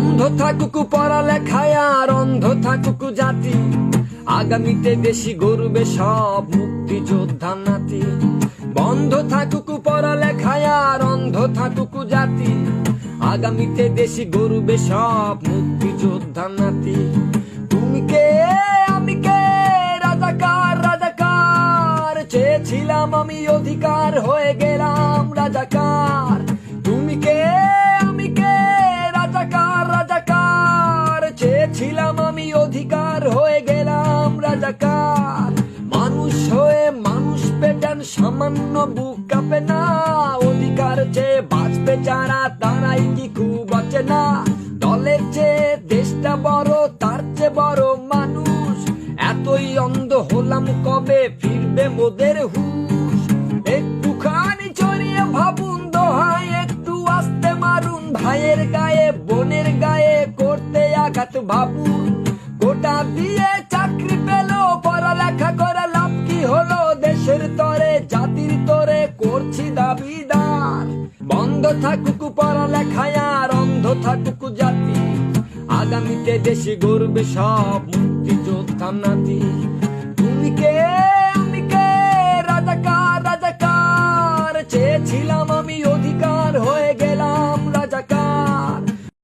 বন্ধ থাকুক পড়ালেখায় আর অন্ধ থাকুক জাতি। আগামীতে দেশি গরুবে সব মুক্তিযোদ্ধা নাতি। বন্ধ থাকুক পড়ালেখায় আর অন্ধ থাকুক জাতি। আগামীতে দেশি গরুবে সব মুক্তিযোদ্ধা নাতি। তুমি কে? আমি কে? রাজাকার রাজাকার। চেয়েছিলাম আমি অধিকার, হয়ে গেলাম রাজাকার। হয়ে গেলাম রাজাকার। মানুষ হয়ে মানুষ পেটান সামান্য বুক কাঁপে না। অধিকার চেয়ে বাঁচবে যারা, তারাই কি খুব বাঁচে না। দলের চেয়ে দেশটা বড়, তার চেয়ে বড় মানুষ। এতই অন্ধ হলাম কবে ফিরবে মোদের হুশ? একটুখানি চড়িয়ে ভাবুন দোহাই, একটু আস্তে মারুন। ভাইয়ের গায়ে, বোনের গায়ে করতে আঘাত ভাবুন। গোটা দিয়ে চাকরি পেল, পড়ালেখা করে লাভ কি হলো? দেশের তরে, জাতির তরে করছি দাবিদার। বন্ধ থাকুক পড়ালেখায় আর অন্ধ থাকুক জাতি। আগামীতে দেশে গর্বে সব মুক্তিযোদ্ধা নাতি।